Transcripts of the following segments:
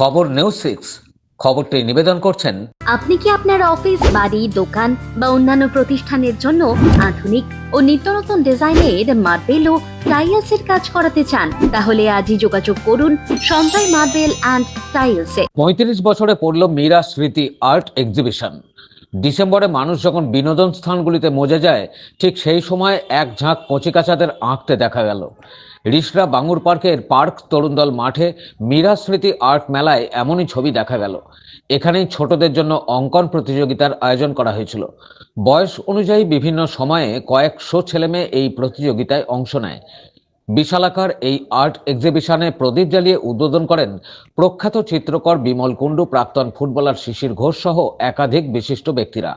খবর news six খবরটি নিবেদন করছেন আপনি কি আপনার অফিস বাড়ি দোকান বা অন্যান্য প্রতিষ্ঠানের জন্য আধুনিক ও নিত্য নতুন ডিজাইনের মার্বেল ও টাইলস এর কাজ করাতে চান? তাহলে আজই যোগাযোগ করুন সঞ্জয় মার্বেল অ্যান্ড টাইলস। এ পঁয়ত্রিশ বছরে পড়ল মীরা স্মৃতি আর্ট এক্সিবিশন। ডিসেম্বরে মানুষ যখন বিনোদন স্থানগুলিতে মজে যায়, ঠিক সেই সময় এক ঝাঁক কচিকাচাদের আঁকতে দেখা গেল। রিসরা বাঙুর পার্কের পার্ক তরুণদল মাঠে মীরা স্মৃতি আর্ট মেলায় এমনই ছবি দেখা গেল। এখানেই ছোটদের জন্য অঙ্কন প্রতিযোগিতার আয়োজন করা হয়েছিল। বয়স অনুযায়ী বিভিন্ন সময়ে কয়েকশো ছেলেমেয়ে এই প্রতিযোগিতায় অংশ নেয়। বিশালাকার এই আর্ট এক্সিবিশনে প্রদীপ জ্বালিয়ে উদ্বোধন করেন প্রখ্যাত চিত্রকর বিমল কুণ্ডু, প্রাক্তন ফুটবলার শিশির ঘোষ সহ একাধিক বিশিষ্ট ব্যক্তিরা।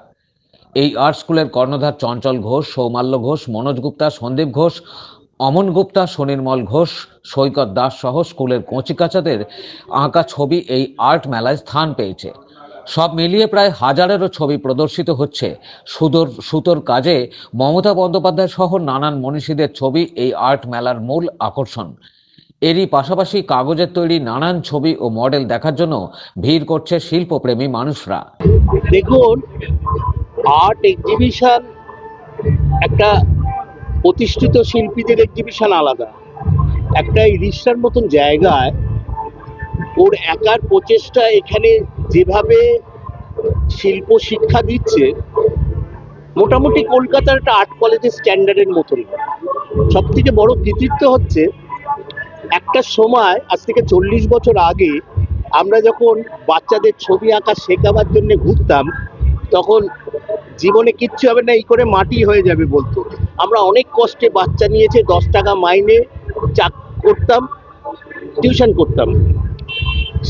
এই আর্ট স্কুলের কর্ণধার চঞ্চল ঘোষ, সৌমাল্য ঘোষ, মনোজ গুপ্তা, সন্দীপ ঘোষ, অমন গুপ্তা, সুনির্মল ঘোষ, সৈকত দাস সহ স্কুলের কচিকাচাদের আঁকা ছবি এই আর্ট মেলায় স্থান পেয়েছে। সব মিলিয়ে প্রায় হাজারেরও ছবি প্রদর্শিত হচ্ছে। সুদর, সুতোর কাজে মমতা বন্দ্যোপাধ্যায় সহ নানান মনীষীদের ছবি এই আর্ট মেলার মূল আকর্ষণ। এরই পাশাপাশি কাগজের তৈরি নানান ছবি ও মডেল দেখার জন্য ভিড় করছে শিল্পপ্রেমী মানুষরা। দেখুন, আর্ট এক্সিবিশন একটা প্রতিষ্ঠিত শিল্পীদের এক্সিবিশন আলাদা। একটা এই রিসার মতন জায়গায় ওর একার প্রচেষ্টা এখানে যেভাবে শিল্প শিক্ষা দিচ্ছে, মোটামুটি কলকাতার একটা আর্ট কলেজের স্ট্যান্ডার্ডের মতন সব থেকে বড় কৃতিত্ব হচ্ছে, একটা সময়, আজ থেকে চল্লিশ বছর আগে, আমরা যখন বাচ্চাদের ছবি আঁকা শেখাবার জন্য ঘুরতাম, তখন জীবনে কিচ্ছু হবে না, এই করে মাটি হয়ে যাবে বলতো। আমরা অনেক কষ্টে বাচ্চা নিয়েছে, দশ টাকা মাইনে চাক, করতাম, টিউশন করতাম।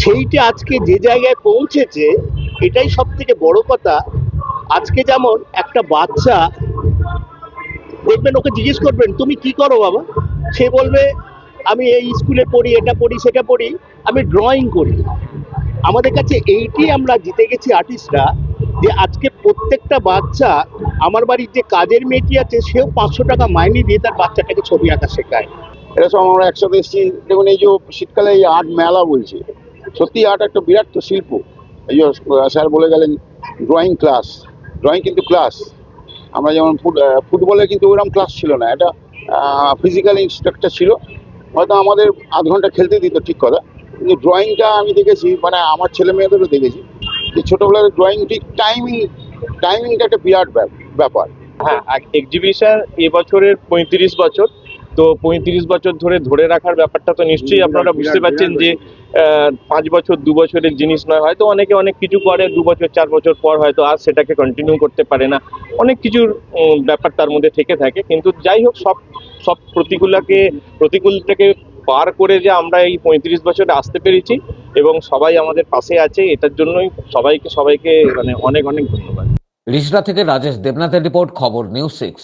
সেইটা আজকে যে জায়গায় পৌঁছেছে, এটাই সব থেকে বড় কথা। আজকে যেমন একটা বাচ্চা দেখবেন, ওকে জিজ্ঞেস করবেন, তুমি কি করো বাবা? সে বলবে, আমি এই স্কুলে পড়ি, এটা পড়ি, সেটা পড়ি, আমি ড্রয়িং করি। আমাদের কাছে এইটি আমরা জিতে গেছি আর্টিস্টরা যে আজকে প্রত্যেকটা বাচ্চা আমার বাড়ির যে কাজের মেয়েটি আছে, সেও পাঁচশো টাকা মাইনে দিয়ে তার বাচ্চাটাকে ছবি আঁকা শেখায়। এটা সব আমরা একসাথে এসেছি। দেখুন, এই যে শীতকালে এই আর্ট মেলা বলছে সত্যি আর্ট একটা বিরাট শিল্প। এই স্যার বলে গেলেন ড্রয়িং ক্লাস ড্রয়িং কিন্তু ক্লাস আমরা যেমন ফুট ফুটবলে কিন্তু ওরকম ক্লাস ছিল না। এটা ফিজিক্যাল ইনস্ট্রাক্টর ছিল। হয়তো আমাদের আধ ঘণ্টা খেলতে দিত ঠিক কথা। কিন্তু ড্রয়িংটা আমি দেখেছি মানে আমার ছেলে মেয়েদেরও দেখেছি, যে ছোটোবেলার ড্রয়িং ঠিক টাইমিং টাইমিংটা একটা বিরাট ব্যাপ- ব্যাপার। হ্যাঁ এক্সিবিশন এবছরের পঁয়ত্রিশ বছর। তো পঁয়ত্রিশ বছর ধরে ধরে রাখার ব্যাপারটা তো নিশ্চয়ই আপনারা বুঝতে পারছেন যে আহ, পাঁচ বছর দু বছরের জিনিস নয়। হয়তো অনেকে অনেক কিছু করে দু বছর চার বছর পর হয়তো আর সেটাকে কন্টিনিউ করতে পারে না। অনেক কিছুর ব্যাপার তার মধ্যে থেকে থাকে। কিন্তু যাই হোক সব সব প্রতিকূলাকে প্রতিকূলটাকে পার করে যে আমরা এই পঁয়ত্রিশ বছরে আসতে পেরেছি এবং সবাই আমাদের পাশে আছে এটার জন্যই সবাইকে সবাইকে মানে অনেক অনেক ধন্যবাদ। রিসরা থেকে রাজেশ দেবনাথের রিপোর্ট খবর নিউজ সিক্স।